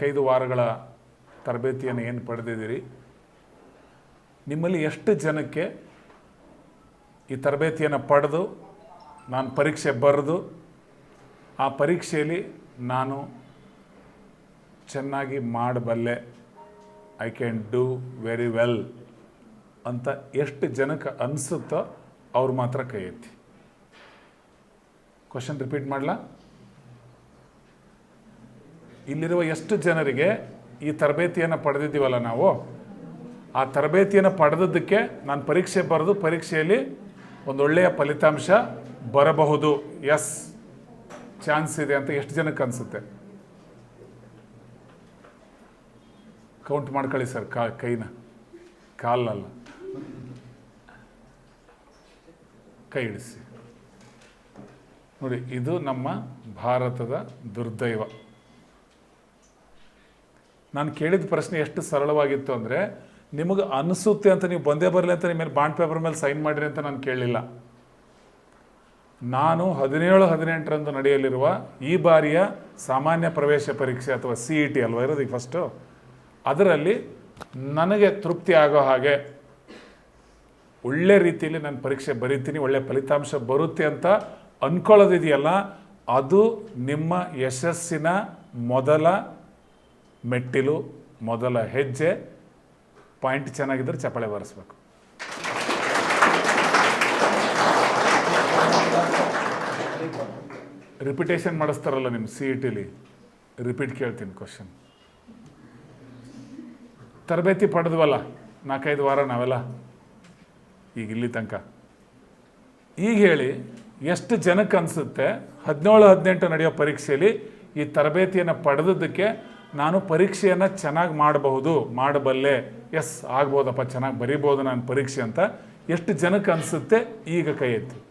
ನಾಲ್ಕೈದು ವಾರಗಳ ತರಬೇತಿಯನ್ನು ಏನು ಪಡೆದಿದ್ದೀರಿ? ನಿಮ್ಮಲ್ಲಿ ಎಷ್ಟು ಜನಕ್ಕೆ ಈ ತರಬೇತಿಯನ್ನು ಪಡೆದು, ನಾನು ಪರೀಕ್ಷೆ ಬರೆದು, ಆ ಪರೀಕ್ಷೆಯಲ್ಲಿ ನಾನು ಚೆನ್ನಾಗಿ ಮಾಡಬಲ್ಲೆ, I can do very well ಅಂತ ಎಷ್ಟು ಜನಕ್ಕೆ ಅನಿಸುತ್ತೋ ಅವ್ರು ಮಾತ್ರ ಕೈ ಎತ್ತಿ ಕ್ವಶನ್ ರಿಪೀಟ್ ಮಾಡಲಾ? ಇಲ್ಲಿರುವ ಎಷ್ಟು ಜನರಿಗೆ ಈ ತರಬೇತಿಯನ್ನು ಪಡೆದಿದ್ದೀವಲ್ಲ ನಾವು, ಆ ತರಬೇತಿಯನ್ನು ಪಡೆದದ್ದಕ್ಕೆ ನಾನು ಪರೀಕ್ಷೆ ಬರೆದು ಪರೀಕ್ಷೆಯಲ್ಲಿ ಒಂದೊಳ್ಳೆಯ ಫಲಿತಾಂಶ ಬರಬಹುದು. ಎಸ್ ಚಾನ್ಸ್ ಇದೆ ಅಂತ ಎಷ್ಟು ಜನಕ್ಕೆ ಅನಿಸುತ್ತೆ? ಕೌಂಟ್ ಮಾಡ್ಕೊಳ್ಳಿ ಸರ್, ಕಾ, ಕೈನ. ಕಾಲಲ್ಲ. ಕೈ ಇಳಿಸಿ. ನೋಡಿ, ಇದು ನಮ್ಮ ಭಾರತದ ದುರ್ದೈವ. ನಾನು ಕೇಳಿದ ಪ್ರಶ್ನೆ ಎಷ್ಟು ಸರಳವಾಗಿತ್ತು ಅಂದರೆ, ನಿಮಗೆ ಅನಿಸುತ್ತೆ ಅಂತ ನೀವು ಬಂದೇ ಬರಲಿ ಅಂತ ನಿಮ್ಮ ಮೇಲೆ ಬಾಂಡ್ ಪೇಪರ್ ಮೇಲೆ ಸೈನ್ ಮಾಡಿರಿ ಅಂತ ನಾನು ಕೇಳಲಿಲ್ಲ. ನಾನು ಹದಿನೇಳು, ಹದಿನೆಂಟರಂದು ನಡೆಯಲಿರುವ ಈ ಬಾರಿಯ ಸಾಮಾನ್ಯ ಪ್ರವೇಶ ಪರೀಕ್ಷೆ ಅಥವಾ ಸಿ ಇ ಟಿ ಅಲ್ವಾ ಇರೋದು ಈಗ ಫಸ್ಟು ಅದರಲ್ಲಿ ನನಗೆ ತೃಪ್ತಿ ಆಗೋ ಹಾಗೆ ಒಳ್ಳೆ ರೀತಿಯಲ್ಲಿ ನಾನು ಪರೀಕ್ಷೆ ಬರೀತೀನಿ, ಒಳ್ಳೆ ಫಲಿತಾಂಶ ಬರುತ್ತೆ ಅಂತ ಅಂದ್ಕೊಳ್ಳೋದಿದೆಯಲ್ಲ ಅದು ನಿಮ್ಮ ಯಶಸ್ಸಿನ ಮೊದಲ ಮೆಟ್ಟಿಲು, ಮೊದಲ ಹೆಜ್ಜೆ, ಪಾಯಿಂಟ್ ಚೆನ್ನಾಗಿದ್ದರೆ ಚಪ್ಪಾಳೆ ಬಾರಿಸ್ಬೇಕು. ರಿಪಿಟೇಷನ್ ಮಾಡಿಸ್ತಾರಲ್ಲ ನಿಮ್ಮ ಸಿ ಇ ಟಿಲಿ ರಿಪೀಟ್ ಕೇಳ್ತೀನಿ ಕ್ವಶನ್ ತರಬೇತಿ ಪಡೆದ್ವಲ್ಲ, ನಾಲ್ಕೈದು ವಾರ ನಾವೆಲ್ಲ? ಈಗ ಇಲ್ಲಿ ತನಕ. ಈಗ ಹೇಳಿ, ಎಷ್ಟು ಜನಕ್ಕೆ ಅನಿಸುತ್ತೆ? ಹದಿನೇಳು, ಹದಿನೆಂಟು ನಡೆಯೋ ಪರೀಕ್ಷೆಯಲ್ಲಿ ಈ ತರಬೇತಿಯನ್ನು ಪಡೆದದ್ದಕ್ಕೆ ನಾನು ಪರೀಕ್ಷೆಯನ್ನು ಚೆನ್ನಾಗಿ ಮಾಡಬಹುದು, ಮಾಡಬಲ್ಲೆ, ಎಸ್, ಆಗ್ಬೋದಪ್ಪ, ಚೆನ್ನಾಗಿ ಬರಿಬೋದು ನಾನು ಪರೀಕ್ಷೆ ಅಂತ ಎಷ್ಟು ಜನಕ್ಕೆ ಅನಿಸುತ್ತೆ ಈಗ ಕೈ ಎತ್ತಿ.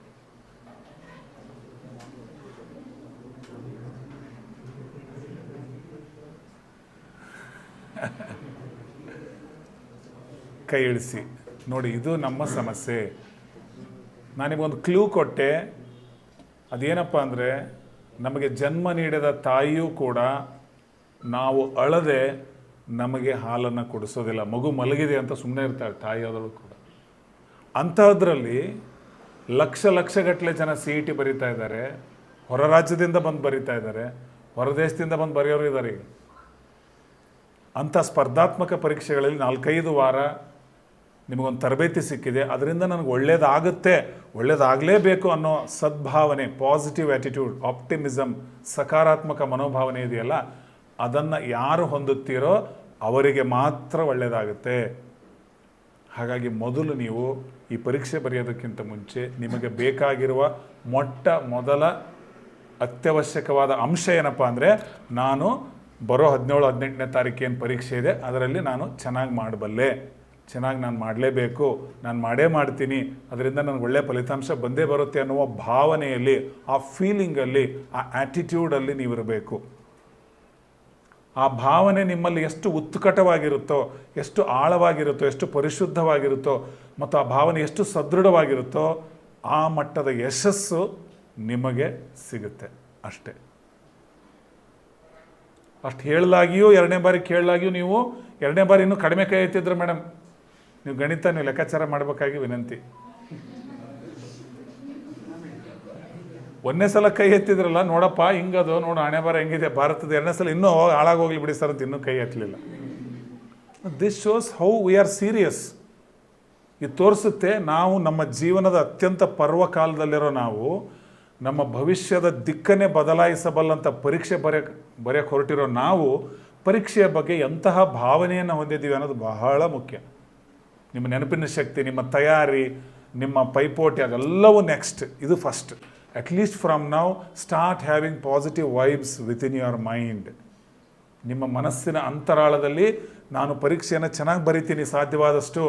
ಕೈ ಇಳಿಸಿ. ನೋಡಿ, ಇದು ನಮ್ಮ ಸಮಸ್ಯೆ. ನಾನಿಗೊಂದು ಕ್ಲೂ ಕೊಟ್ಟೆ. ಅದೇನಪ್ಪ ಅಂದರೆ, ನಮಗೆ ಜನ್ಮ ನೀಡಿದ ತಾಯಿಯೂ ಕೂಡ ನಾವು ಅಳದೆ ನಮಗೆ ಹಾಲನ್ನು ಕೊಡಿಸೋದಿಲ್ಲ. ಮಗು ಮಲಗಿದೆ ಅಂತ ಸುಮ್ಮನೆ ಇರ್ತಾಳೆ ತಾಯಿಯಾದಳು ಕೂಡ. ಅಂತಹದ್ರಲ್ಲಿ ಲಕ್ಷ ಲಕ್ಷಗಟ್ಟಲೆ ಜನ ಸಿ ಇ ಟಿ ಬರೀತಾ ಇದ್ದಾರೆ. ಹೊರ ರಾಜ್ಯದಿಂದ ಬಂದು ಬರೀತಾ ಇದ್ದಾರೆ. ಹೊರ ದೇಶದಿಂದ ಬಂದು ಬರೆಯೋರು ಇದ್ದಾರೆ ಈಗ. ಅಂಥ ಸ್ಪರ್ಧಾತ್ಮಕ ಪರೀಕ್ಷೆಗಳಲ್ಲಿ ನಾಲ್ಕೈದು ವಾರ ನಿಮಗೊಂದು ತರಬೇತಿ ಸಿಕ್ಕಿದೆ. ಅದರಿಂದ ನನಗೆ ಒಳ್ಳೇದಾಗುತ್ತೆ, ಒಳ್ಳೇದಾಗಲೇಬೇಕು ಅನ್ನೋ ಸದ್ಭಾವನೆ ಪಾಸಿಟಿವ್ ಆ್ಯಟಿಟ್ಯೂಡ್ ಆಪ್ಟಿಮಿಸಮ್ ಸಕಾರಾತ್ಮಕ ಮನೋಭಾವನೆ ಇದೆಯಲ್ಲ ಅದನ್ನು ಯಾರು ಹೊಂದುತ್ತೀರೋ ಅವರಿಗೆ ಮಾತ್ರ ಒಳ್ಳೆಯದಾಗುತ್ತೆ. ಹಾಗಾಗಿ ಮೊದಲು ನೀವು ಈ ಪರೀಕ್ಷೆ ಬರೆಯೋದಕ್ಕಿಂತ ಮುಂಚೆ ನಿಮಗೆ ಬೇಕಾಗಿರುವ ಮೊಟ್ಟ ಮೊದಲ ಅತ್ಯವಶ್ಯಕವಾದ ಅಂಶ ಏನಪ್ಪ ಅಂದರೆ ನಾನು ಬರೋ ಹದಿನೇಳು, ಹದಿನೆಂಟನೇ ತಾರೀಕು ಏನು ಪರೀಕ್ಷೆ ಇದೆ, ಅದರಲ್ಲಿ ನಾನು ಚೆನ್ನಾಗಿ ಮಾಡಬಲ್ಲೆ. ಚೆನ್ನಾಗಿ ನಾನು ಮಾಡಲೇಬೇಕು. ನಾನು ಮಾಡೇ ಮಾಡ್ತೀನಿ. ಅದರಿಂದ ನನಗೆ ಒಳ್ಳೆಯ ಫಲಿತಾಂಶ ಬಂದೇ ಬರುತ್ತೆ ಅನ್ನುವ ಭಾವನೆಯಲ್ಲಿ, ಆ ಫೀಲಿಂಗಲ್ಲಿ ಆ ಆ್ಯಟಿಟ್ಯೂಡಲ್ಲಿ ನೀವಿರಬೇಕು. ಆ ಭಾವನೆ ನಿಮ್ಮಲ್ಲಿ ಎಷ್ಟು ಉತ್ಕಟವಾಗಿರುತ್ತೋ, ಎಷ್ಟು ಆಳವಾಗಿರುತ್ತೋ, ಎಷ್ಟು ಪರಿಶುದ್ಧವಾಗಿರುತ್ತೋ, ಮತ್ತು ಆ ಭಾವನೆ ಎಷ್ಟು ಸದೃಢವಾಗಿರುತ್ತೋ, ಆ ಮಟ್ಟದ ಯಶಸ್ಸು ನಿಮಗೆ ಸಿಗುತ್ತೆ ಅಷ್ಟೇ. ಅಷ್ಟು ಹೇಳಲಾಗಿಯೂ, ಎರಡನೇ ಬಾರಿ ಕೇಳಲಾಗಿಯೂ ನೀವು, ಎರಡನೇ ಬಾರಿ ಇನ್ನೂ ಕಡಿಮೆ ಕೈ ಎತ್ತಿದ್ರೆ ಮೇಡಮ್, ನೀವು ಗಣಿತ ನೀವು ಲೆಕ್ಕಾಚಾರ ಮಾಡಬೇಕಾಗಿ ವಿನಂತಿ. ಒಂದನೇ ಸಲ ಕೈ ಎತ್ತಿದ್ರಲ್ಲ, ನೋಡಪ್ಪ, ಹಿಂಗದು, ನೋಡು, ಹಣೆ ಬರ ಹೆಂಗಿದೆ, ಭಾರತದ ಎರಡನೇ ಸಲ ಇನ್ನೂ ಹಾಳಾಗೋಗ್ಲಿ ಬಿಡಿ ಸರ್ ಅಂತ ಇನ್ನೂ ಕೈ ಎತ್ತಲಿಲ್ಲ. This shows how we are serious ಇದು ತೋರಿಸುತ್ತೆ, ನಾವು ನಮ್ಮ ಜೀವನದ ಅತ್ಯಂತ ಪರ್ವಕಾಲದಲ್ಲಿರೋ ನಾವು, ನಮ್ಮ ಭವಿಷ್ಯದ ದಿಕ್ಕನ್ನೇ ಬದಲಾಯಿಸಬಲ್ಲಂಥ ಪರೀಕ್ಷೆ ಬರೆಯ ಬರೆಯಕ್ಕೆ ಹೊರಟಿರೋ ನಾವು, ಪರೀಕ್ಷೆಯ ಬಗ್ಗೆ ಎಂತಹ ಭಾವನೆಯನ್ನು ಹೊಂದಿದ್ದೀವಿ ಅನ್ನೋದು ಬಹಳ ಮುಖ್ಯ. ನಿಮ್ಮ ನೆನಪಿನ ಶಕ್ತಿ, ನಿಮ್ಮ ತಯಾರಿ, ನಿಮ್ಮ ಪೈಪೋಟಿ, ಅದೆಲ್ಲವೂ ನೆಕ್ಸ್ಟ್ ಇದು ಫಸ್ಟ್ ಅಟ್ಲೀಸ್ಟ್ ಫ್ರಮ್ ನಾವು start having positive vibes in your mind ನಿಮ್ಮ ಮನಸ್ಸಿನ ಅಂತರಾಳದಲ್ಲಿ ನಾನು ಪರೀಕ್ಷೆಯನ್ನು ಚೆನ್ನಾಗಿ ಬರಿತೀನಿ, ಸಾಧ್ಯವಾದಷ್ಟು.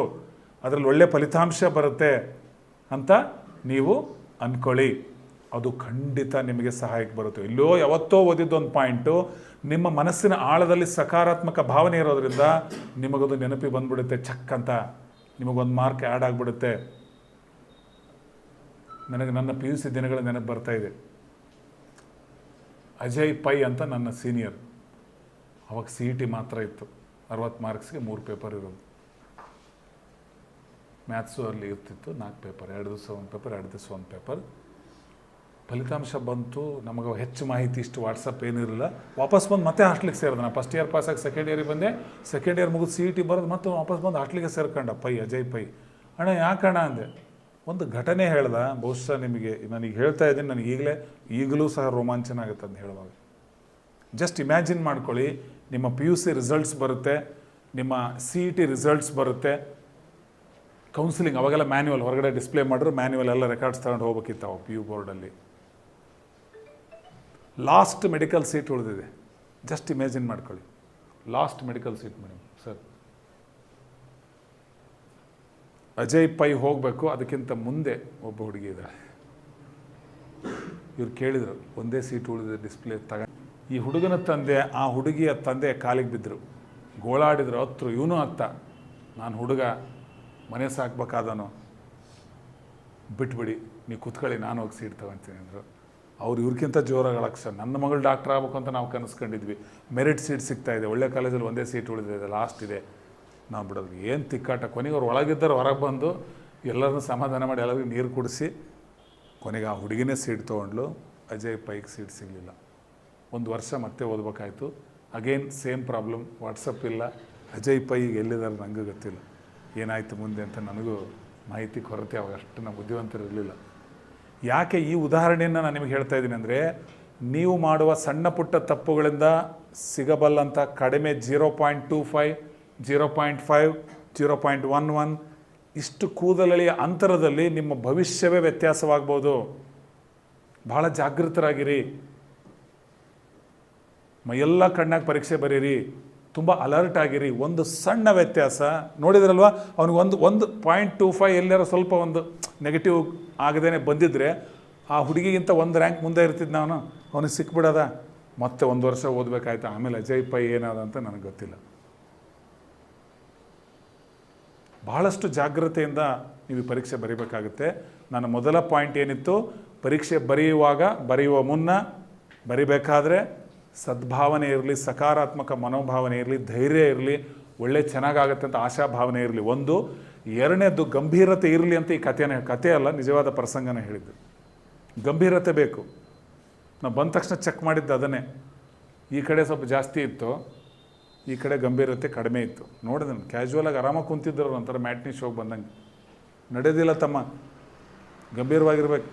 ಅದರಲ್ಲಿ ಒಳ್ಳೆಯ ಫಲಿತಾಂಶ ಬರುತ್ತೆ ಅಂತ ನೀವು ಅಂದ್ಕೊಳ್ಳಿ ಅದು ಖಂಡಿತ ನಿಮಗೆ ಸಹಾಯಕ್ಕೆ ಬರುತ್ತೆ. ಇಲ್ಲೋ, ಯಾವತ್ತೋ ಓದಿದ್ದೊಂದು ಪಾಯಿಂಟು ನಿಮ್ಮ ಮನಸ್ಸಿನ ಆಳದಲ್ಲಿ ಸಕಾರಾತ್ಮಕ ಭಾವನೆ ಇರೋದ್ರಿಂದ ನಿಮಗದು ನೆನಪಿ ಬಂದ್ಬಿಡುತ್ತೆ ಚಕ್ ಅಂತ. ನಿಮಗೊಂದು ಮಾರ್ಕ್ ಆ್ಯಡ್ ಆಗಿಬಿಡುತ್ತೆ. ನನಗೆ ನನ್ನ ಪಿ ಯು ಸಿ ದಿನಗಳ ನೆನಪು ಬರ್ತಾ ಇದೆ. ಅಜಯ್ ಪೈ ಅಂತ ನನ್ನ ಸೀನಿಯರ್. ಅವಾಗ ಸಿ ಇ ಟಿ ಮಾತ್ರ ಇತ್ತು. ಅರವತ್ತು ಮಾರ್ಕ್ಸ್ಗೆ ಮೂರು ಪೇಪರ್ ಇರೋದು. ಮ್ಯಾಥ್ಸು ಅಲ್ಲಿ ಇರ್ತಿತ್ತು. ನಾಲ್ಕು ಪೇಪರ್, ಎರಡು ದಿವಸ ಒಂದು ಪೇಪರ್, ಎರಡು ದಿವಸ ಒಂದು ಪೇಪರ್. ಫಲಿತಾಂಶ ಬಂತು. ನಮಗೆ ಹೆಚ್ಚು ಮಾಹಿತಿ ಇಷ್ಟು ವಾಟ್ಸಪ್ ಏನಿರಲಿಲ್ಲ ವಾಪಸ್ ಬಂದು ಮತ್ತೆ ಹಾಸ್ಟ್ಲಿಗೆ ಸೇರಿದೆ. ನಾನು ಫಸ್ಟ್ ಇಯರ್ ಪಾಸ್ ಆಗಿ ಸೆಕೆಂಡ್ ಇಯರಿಗೆ ಬಂದೆ. ಸೆಕೆಂಡ್ ಇಯರ್ ಮುಗಿದು ಸಿ ಇ ಟಿ ಬರೋದು ಮತ್ತೆ ವಾಪಸ್ ಬಂದು ಹಾಸ್ಟ್ಲಿಗೆ ಸೇರ್ಕೊಂಡ. ಪೈ, ಅಜಯ್ ಪೈ. ಅಣ್ಣ, ಯಾಕಣ್ಣ ಅಂದೆ. ಒಂದು ಘಟನೆ ಹೇಳ್ದ, ಬಹುಶಃ ನಿಮಗೆ, ನನಗೆ ಹೇಳ್ತಾ ಇದ್ದೀನಿ, ನನಗೆ ಈಗಲೇ, ಈಗಲೂ ಸಹ ರೋಮಾಂಚನ ಆಗುತ್ತೆ ಅಂತ ಹೇಳುವಾಗ. ಜಸ್ಟ್ ಇಮ್ಯಾಜಿನ್ ಮಾಡ್ಕೊಳ್ಳಿ, ನಿಮ್ಮ ಪಿ ಯು ಸಿ ರಿಸಲ್ಟ್ಸ್ ಬರುತ್ತೆ, ನಿಮ್ಮ ಸಿ ಇ ಟಿ ರಿಸಲ್ಟ್ಸ್ ಬರುತ್ತೆ. ಕೌನ್ಸಿಲಿಂಗ್ ಅವಾಗೆಲ್ಲ ಮ್ಯಾನ್ಯುವಲ್ ಹೊರಗಡೆ ಡಿಸ್ಪ್ಲೇ ಮಾಡಿದ್ರು ಮ್ಯಾನ್ಯುವಲ್ ಎಲ್ಲ ರೆಕಾರ್ಡ್ಸ್ ತಗೊಂಡು ಹೋಗ್ಬೇಕಿತ್ತು ಅವು ಪಿ ಯು ಬೋರ್ಡಲ್ಲಿ ಲಾಸ್ಟ್ ಮೆಡಿಕಲ್ ಸೀಟ್ ಉಳಿದಿದೆ. ಜಸ್ಟ್ ಇಮ್ಯಾಜಿನ್ ಮಾಡ್ಕೊಳ್ಳಿ. Last medical seat madam sir Ajay Pai ಹೋಗಬೇಕು, ಅದಕ್ಕಿಂತ ಮುಂದೆ ಒಬ್ಬ ಹುಡುಗಿ ಇದ್ದಾಳೆ ಇವ್ರು ಕೇಳಿದರು, ಒಂದೇ ಸೀಟ್ ಉಳಿದಿದೆ ಡಿಸ್ಪ್ಲೇ ತಗ. ಈ ಹುಡುಗನ ತಂದೆ, ಆ ಹುಡುಗಿಯ ತಂದೆ ಕಾಲಿಗೆ ಬಿದ್ದರು ಗೋಳಾಡಿದ್ರು, ಹತ್ರ, ಇವನು ಅತ್ತ. ನಾನು ಹುಡುಗ, ಮನೆ ಸಾಕ್ಬೇಕಾದನು. ಬಿಟ್ಬಿಡಿ ನೀವು ಕುತ್ಕೊಳ್ಳಿ, ನಾನು ಹೋಗಿ ಸೀಟ್ ತಗೊಂತೀನಿ ಅಂದರು. ಅವ್ರು ಇವ್ರಿಗಿಂತ ಜೋರಾಗಿ ಸರ್, ನನ್ನ ಮಗಳು ಡಾಕ್ಟರ್ ಆಗ್ಬೇಕು ಅಂತ ನಾವು ಕನಸ್ಕೊಂಡಿದ್ವಿ. ಮೆರಿಟ್ ಸೀಟ್ ಸಿಗ್ತಾ ಇದೆ. ಒಳ್ಳೆ ಕಾಲೇಜಲ್ಲಿ ಒಂದೇ ಸೀಟ್ ಉಳಿದಿದೆ, ಲಾಸ್ಟ್ ಇದೆ. ನಾವು ಬಿಡೋದು. ಏನು ತಿಕ್ಕಾಟ? ಕೊನೆಗೆ ಅವ್ರು ಒಳಗಿದ್ದರು ಹೊರಗೆ ಬಂದು ಎಲ್ಲರನ್ನೂ ಸಮಾಧಾನ ಮಾಡಿ ಎಲ್ಲರಿಗೂ ನೀರು ಕುಡಿಸಿ ಕೊನೆಗೆ ಆ ಹುಡುಗಿನೇ ಸೀಟ್ ತೊಗೊಂಡ್ಲು. ಅಜಯ್ ಪೈಗೆ ಸೀಟ್ ಸಿಗಲಿಲ್ಲ. ಒಂದು ವರ್ಷ ಮತ್ತೆ ಓದ್ಬೇಕಾಯ್ತು. ಅಗೇನ್ ಸೇಮ್ ಪ್ರಾಬ್ಲಮ್ ವಾಟ್ಸಪ್ ಇಲ್ಲ. ಅಜಯ್ ಪೈ ಎಲ್ಲಿದ್ದಾರೆ ನನಗೂ ಗೊತ್ತಿಲ್ಲ. ಏನಾಯಿತು ಮುಂದೆ ಅಂತ ನನಗೂ ಮಾಹಿತಿ ಕೊರತೆ. ಅವಾಗ ಅಷ್ಟು ನಮ್ಮ ಬುದ್ಧಿವಂತರು ಇರಲಿಲ್ಲ. ಯಾಕೆ ಈ ಉದಾಹರಣೆಯನ್ನು ನಾನು ನಿಮಗೆ ಹೇಳ್ತಾ ಇದ್ದೀನಿ ಅಂದರೆ, ನೀವು ಮಾಡುವ ಸಣ್ಣ ಪುಟ್ಟ ತಪ್ಪುಗಳಿಂದ ಸಿಗಬಲ್ಲಂಥ ಕಡಿಮೆ zero point two five zero point five, zero point one one, ಇಷ್ಟು ಕೂದಲಳಿಯ ಅಂತರದಲ್ಲಿ ನಿಮ್ಮ ಭವಿಷ್ಯವೇ ವ್ಯತ್ಯಾಸವಾಗ್ಬೋದು. ಬಹಳ ಜಾಗೃತರಾಗಿರಿ. ಎಲ್ಲ ಕಣ್ಣಾಗಿ ಪರೀಕ್ಷೆ ಬರೀರಿ. ತುಂಬ ಅಲರ್ಟ್ ಆಗಿರಿ. ಒಂದು ಸಣ್ಣ ವ್ಯತ್ಯಾಸ. ನೋಡಿದ್ರಲ್ವಾ? ಅವ್ನಿಗೆ ಒಂದು ಒಂದು ಪಾಯಿಂಟ್ ಟೂ ಫೈವ್ ಎಲ್ಲಾರು ಸ್ವಲ್ಪ ಒಂದು ನೆಗೆಟಿವ್ ಆಗದೇನೆ ಬಂದಿದ್ದರೆ ಆ ಹುಡುಗಿಗಿಂತ ಒಂದು ರ್ಯಾಂಕ್ ಮುಂದೆ ಇರ್ತಿದ್ದ ನಾನು. ಅವನಿಗೆ ಸಿಕ್ಬಿಡದ? ಮತ್ತೆ ಒಂದು ವರ್ಷ ಓದಬೇಕಾಯ್ತು? ಆಮೇಲೆ ಅಜಯ್ ಪೈ ಏನಾದ ಅಂತ ನನಗೆ ಗೊತ್ತಿಲ್ಲ. ಬಹಳಷ್ಟು ಜಾಗ್ರತೆಯಿಂದ ನೀವು ಪರೀಕ್ಷೆ ಬರೀಬೇಕಾಗುತ್ತೆ. ನನ್ನ ಮೊದಲ ಪಾಯಿಂಟ್ ಏನಿತ್ತು? ಪರೀಕ್ಷೆ ಬರೆಯುವಾಗ, ಬರೆಯುವ ಮುನ್ನ ಬರಿಬೇಕಾದ್ರೆ ಸದ್ಭಾವನೆ ಇರಲಿ, ಸಕಾರಾತ್ಮಕ ಮನೋಭಾವನೆ ಇರಲಿ, ಧೈರ್ಯ ಇರಲಿ, ಒಳ್ಳೆ ಚೆನ್ನಾಗಾಗತ್ತೆ ಅಂತ ಆಶಾಭಾವನೆ ಇರಲಿ. ಒಂದು, ಎರಡನೇದು ಗಂಭೀರತೆ ಇರಲಿ ಅಂತ ಈ ಕಥೆನ, ಕಥೆ ಅಲ್ಲ, ನಿಜವಾದ ಪ್ರಸಂಗನ ಹೇಳಿದ್ದು. ಗಂಭೀರತೆ ಬೇಕು. ನಾವು ಬಂದ ತಕ್ಷಣ ಚೆಕ್ ಮಾಡಿದ್ದು ಅದನ್ನೇ. ಈ ಕಡೆ ಸ್ವಲ್ಪ ಜಾಸ್ತಿ ಇತ್ತು. ಈ ಕಡೆ ಗಂಭೀರತೆ ಕಡಿಮೆ ಇತ್ತು. ನೋಡಿದೆ ಕ್ಯಾಶುವಲಾಗಿ ಆರಾಮಾಗಿ ಕುಂತಿದ್ದರು ಒಂಥರ ಮ್ಯಾಟ್ನಿ ಶೋಗೆ ಬಂದಂಗೆ ನಡೆದಿಲ್ಲ ತಮ್ಮ, ಗಂಭೀರವಾಗಿರ್ಬೇಕು.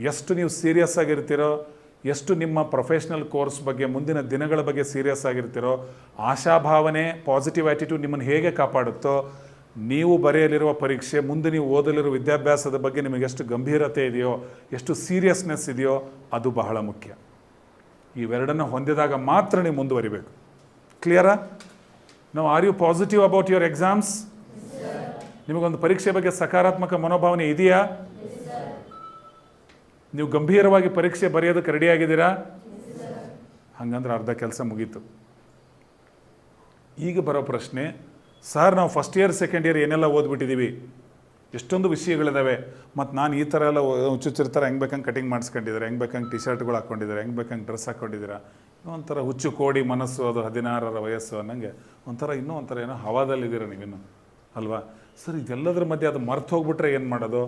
ಎಷ್ಟು ನೀವು ಸೀರಿಯಸ್ ಆಗಿರ್ತೀರೋ, ಎಷ್ಟು ನಿಮ್ಮ ಪ್ರೊಫೆಷ್ನಲ್ ಕೋರ್ಸ್ ಬಗ್ಗೆ, ಮುಂದಿನ ದಿನಗಳ ಬಗ್ಗೆ ಸೀರಿಯಸ್ ಆಗಿರ್ತೀರೋ, ಆಶಾಭಾವನೆ ಪಾಸಿಟಿವ್ ಆ್ಯಟಿಟ್ಯೂಡ್ ನಿಮ್ಮನ್ನು ಹೇಗೆ ಕಾಪಾಡುತ್ತೋ, ನೀವು ಬರೆಯಲಿರುವ ಪರೀಕ್ಷೆ, ಮುಂದೆ ನೀವು ಓದಲಿರುವ ವಿದ್ಯಾಭ್ಯಾಸದ ಬಗ್ಗೆ ನಿಮಗೆ ಎಷ್ಟು ಗಂಭೀರತೆ ಇದೆಯೋ, ಎಷ್ಟು ಸೀರಿಯಸ್ನೆಸ್ ಇದೆಯೋ, ಅದು ಬಹಳ ಮುಖ್ಯ. ಇವೆರಡನ್ನು ಹೊಂದಿದಾಗ ಮಾತ್ರ ನೀವು ಮುಂದುವರಿಬೇಕು. ಕ್ಲಿಯರಾ ನಾವು are you positive about your exams ನಿಮಗೊಂದು ಪರೀಕ್ಷೆ ಬಗ್ಗೆ ಸಕಾರಾತ್ಮಕ ಮನೋಭಾವನೆ ಇದೆಯಾ? ನೀವು ಗಂಭೀರವಾಗಿ ಪರೀಕ್ಷೆ ಬರೆಯೋದಕ್ಕೆ ರೆಡಿಯಾಗಿದ್ದೀರಾ ಹಂಗಂದ್ರೆ ಅರ್ಧ ಕೆಲಸ ಮುಗೀತು. ಈಗ ಬರೋ ಪ್ರಶ್ನೆ ಸರ್ ನಾವು ಫಸ್ಟ್ ಇಯರ್ ಸೆಕೆಂಡ್ ಇಯರ್ ಏನೆಲ್ಲ ಓದ್ಬಿಟ್ಟಿದ್ದೀವಿ? ಎಷ್ಟೊಂದು ವಿಷಯಗಳಿದ್ದಾವೆ ಮತ್ತು ನಾನು ಈ ಥರ ಎಲ್ಲ ಹುಚ್ಚುಚ್ಚಿರ್ತಾರೆ, ಹೆಂಗೆ ಬೇಕಂಗೆ ಕಟಿಂಗ್ ಮಾಡಿಸ್ಕೊಂಡಿದ್ದಾರೆ ಹೆಂಗೆ ಬೇಕಂಗೆ ಟಿ ಶರ್ಟ್ಗಳು ಹಾಕ್ಕೊಂಡಿದ್ದಾರೆ ಹೆಂಗೆ ಬೇಕಂಗೆ ಡ್ರೆಸ್ ಹಾಕ್ಕೊಂಡಿದ್ದೀರಾ ಒಂಥರ ಹುಚ್ಚು ಕೋಡಿ ಮನಸ್ಸು, ಅದು ಹದಿನಾರರ ವಯಸ್ಸು ಅನ್ನಂಗೆ ಒಂಥರ ಇನ್ನೂ ಒಂಥರ ಏನೋ ಹವಾದಲ್ಲಿದ್ದೀರ ನೀವಿನ್ನು, ಅಲ್ವಾ? ಸರ್, ಇದೆಲ್ಲದ್ರ ಮಧ್ಯೆ ಅದು ಮರ್ತು ಹೋಗ್ಬಿಟ್ರೆ ಏನು ಮಾಡೋದು?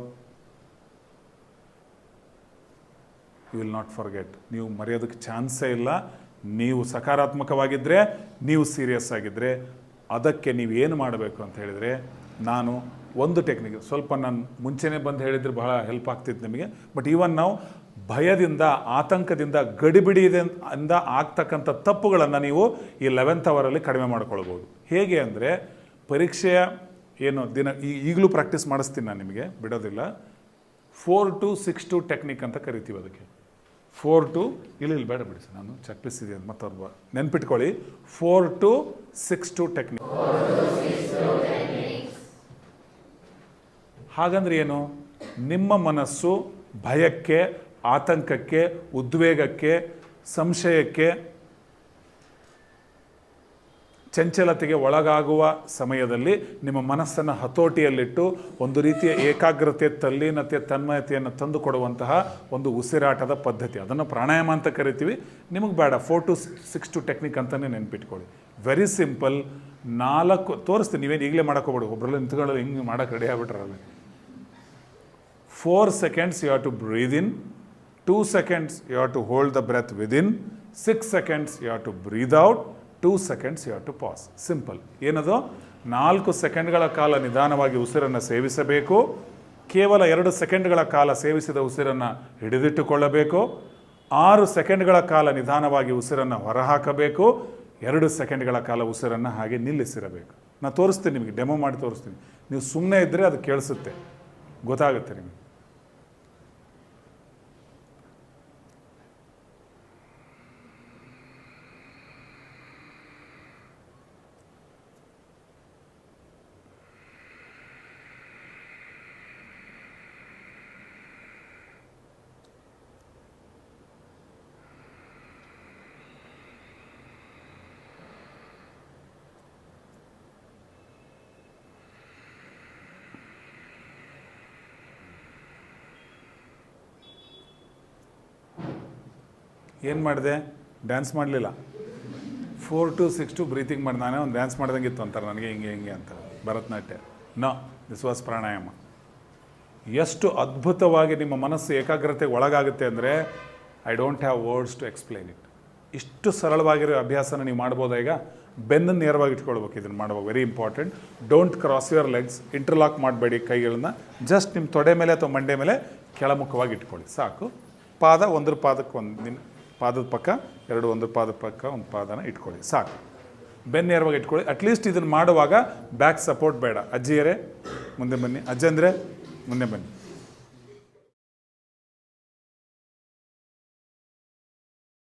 ಯು ವಿಲ್ ನಾಟ್ ಫಾರ್ಗೆಟ್ ನೀವು ಮರೆಯೋದಕ್ಕೆ ಚಾನ್ಸೇ ಇಲ್ಲ. ನೀವು ಸಕಾರಾತ್ಮಕವಾಗಿದ್ದರೆ ನೀವು ಸೀರಿಯಸ್ ಆಗಿದ್ದರೆ ಅದಕ್ಕೆ ನೀವು ಏನು ಮಾಡಬೇಕು ಅಂತ ಹೇಳಿದರೆ ನಾನು ಒಂದು ಟೆಕ್ನಿಕ್ ಸ್ವಲ್ಪ ನಾನು ಮುಂಚೆನೇ ಬಂದು ಹೇಳಿದ್ರೆ ಬಹಳ ಹೆಲ್ಪ್ ಆಗ್ತಿತ್ತು ನಿಮಗೆ. ಬಟ್ ಈವನ್ ನಾವು ಭಯದಿಂದ, ಆತಂಕದಿಂದ, ಗಡಿಬಿಡಿಯಿಂದ ಇಂದ ಆಗ್ತಕ್ಕಂಥ ತಪ್ಪುಗಳನ್ನು ನೀವು ಈ ಲೆವೆಂತ್ ಅವರಲ್ಲಿ ಕಡಿಮೆ ಮಾಡ್ಕೊಳ್ಬೋದು. ಹೇಗೆ ಅಂದರೆ, ಪರೀಕ್ಷೆಯ ಏನು ದಿನ ಈಗಲೂ ಪ್ರಾಕ್ಟೀಸ್ ಮಾಡಿಸ್ತೀನಿ ನಾನು ನಿಮಗೆ, ಬಿಡೋದಿಲ್ಲ. Four two six two technique ಅಂತ ಕರಿತೀವಿ ಅದಕ್ಕೆ. ಫೋರ್ ಟು ಇಲ್ಲಿ ಇಲ್ಲಿ, ಬೇಡ, ಬಿಡಿ ನಾನು ನಾನು ಪೀಸ್ ಇದೆ ಮತ್ತೊಬ್ಬ ನೆನ್ಪಿಟ್ಕೊಳ್ಳಿ. Four two six two technique ಹಾಗಂದ್ರೆ ಏನು? ನಿಮ್ಮ ಮನಸ್ಸು ಭಯಕ್ಕೆ, ಆತಂಕಕ್ಕೆ, ಉದ್ವೇಗಕ್ಕೆ, ಸಂಶಯಕ್ಕೆ ಚಂಚಲತೆಗೆ ಒಳಗಾಗುವ ಸಮಯದಲ್ಲಿ ನಿಮ್ಮ ಮನಸ್ಸನ್ನು ಹತೋಟಿಯಲ್ಲಿಟ್ಟು ಒಂದು ರೀತಿಯ ಏಕಾಗ್ರತೆ, ತಲ್ಲೀನತೆ, ತನ್ಮಯತೆಯನ್ನು ತಂದು ಕೊಡುವಂತಹ ಒಂದು ಉಸಿರಾಟದ ಪದ್ಧತಿ. ಅದನ್ನು ಪ್ರಾಣಾಯಾಮ ಅಂತ ಕರಿತೀವಿ. ನಿಮಗೆ ಬೇಡ. Four two six two technique ಅಂತಲೇ ನೆನ್ಪಿಟ್ಕೊಳ್ಳಿ. ವೆರಿ ಸಿಂಪಲ್ ನಾಲ್ಕು, ತೋರಿಸ್ತೀನಿ. ನೀವೇನು ಈಗಲೇ ಮಾಡೋಕೆ ಹೋಗ್ಬೇಡಿ. ಒಬ್ಬರಲ್ಲಿ ನಿಂತ್ಕೊಳ್ಳೋದು ಹಿಂಗೆ ಮಾಡೋಕೆ ready ಆಗ್ಬಿಟ್ರಲ್ಲ four seconds you have to breathe in two seconds you have to hold the breath within six seconds you have to breathe out two seconds you have to pause simple ಏನದು? ನಾಲ್ಕು ಸೆಕೆಂಡ್ಗಳ ಕಾಲ ನಿಧಾನವಾಗಿ ಉಸಿರನ್ನು ಸೇವಿಸಬೇಕು. ಕೇವಲ ಎರಡು ಸೆಕೆಂಡ್ಗಳ ಕಾಲ ಸೇವಿಸಿದ ಉಸಿರನ್ನು ಹಿಡಿದಿಟ್ಟುಕೊಳ್ಳಬೇಕು. ಆರು ಸೆಕೆಂಡ್ಗಳ ಕಾಲ ನಿಧಾನವಾಗಿ ಉಸಿರನ್ನು ಹೊರಹಾಕಬೇಕು. ಎರಡು ಸೆಕೆಂಡ್ಗಳ ಕಾಲ ಉಸಿರನ್ನು ಹಾಗೆ ನಿಲ್ಲಿಸಿರಬೇಕು. ನಾನು ತೋರಿಸ್ತೀನಿ ನಿಮಗೆ, ಡೆಮೋ ಮಾಡಿ ತೋರಿಸ್ತೀನಿ. ನೀವು ಸುಮ್ಮನೆ ಇದ್ದರೆ ಅದು ಕೇಳಿಸುತ್ತೆ. ಗೊತ್ತಾಗುತ್ತೆ ನಿಮಗೆ. ಏನು ಮಾಡಿದೆ? ಡ್ಯಾನ್ಸ್ ಮಾಡಲಿಲ್ಲ. Four two six two breathing ಮಾಡಿ, ನಾನೇ ಒಂದು ಡ್ಯಾನ್ಸ್ ಮಾಡ್ದಂಗೆ ಇತ್ತು ಅಂತಾರೆ ನನಗೆ, ಹಿಂಗೆ ಹಿಂಗೆ ಅಂತ Bharatanatyam. No this was pranayama. ಎಷ್ಟು ಅದ್ಭುತವಾಗಿ ನಿಮ್ಮ ಮನಸ್ಸು ಏಕಾಗ್ರತೆಗೆ ಒಳಗಾಗುತ್ತೆ ಅಂದರೆ I don't have words to explain it ಇಷ್ಟು ಸರಳವಾಗಿರೋ ಅಭ್ಯಾಸನ ನೀವು ಮಾಡ್ಬೋದಾ ಈಗ? ಬೆನ್ನನ್ನು ನೇರವಾಗಿ ಇಟ್ಕೊಳ್ಬೇಕು ಇದನ್ನು ಮಾಡುವಾಗ. Very important don't cross your legs interlock ಮಾಡಬೇಡಿ ಕೈಗಳನ್ನ. ಜಸ್ಟ್ ನಿಮ್ಮ ತೊಡೆ ಮೇಲೆ ಅಥವಾ ಮಂಡೆ ಮೇಲೆ ಕೆಳಮುಖವಾಗಿ ಇಟ್ಕೊಳ್ಳಿ. ಸಾಕು. ಪಾದ ಒಂದ್ರ ಪಾದಕ್ಕೆ ಒಂದು ನಿನ್ನ ಪಾದದ ಪಕ್ಕ, ಎರಡು ಒಂದು ಪಾದದ ಪಕ್ಕ, ಒಂದು ಪಾದನ ಇಟ್ಕೊಳ್ಳಿ. ಸಾಕು. ಬೆನ್ನು ಏರುವಾಗ ಇಟ್ಕೊಳ್ಳಿ. ಅಟ್ಲೀಸ್ಟ್ ಇದನ್ನು ಮಾಡುವಾಗ ಬ್ಯಾಕ್ ಸಪೋರ್ಟ್ ಬೇಡ. ಅಜ್ಜಿಯರೇ, ಮುಂದೆ ಬನ್ನಿ. ಅಜ್ಜಂದ್ರೆ, ಮುಂದೆ ಬನ್ನಿ.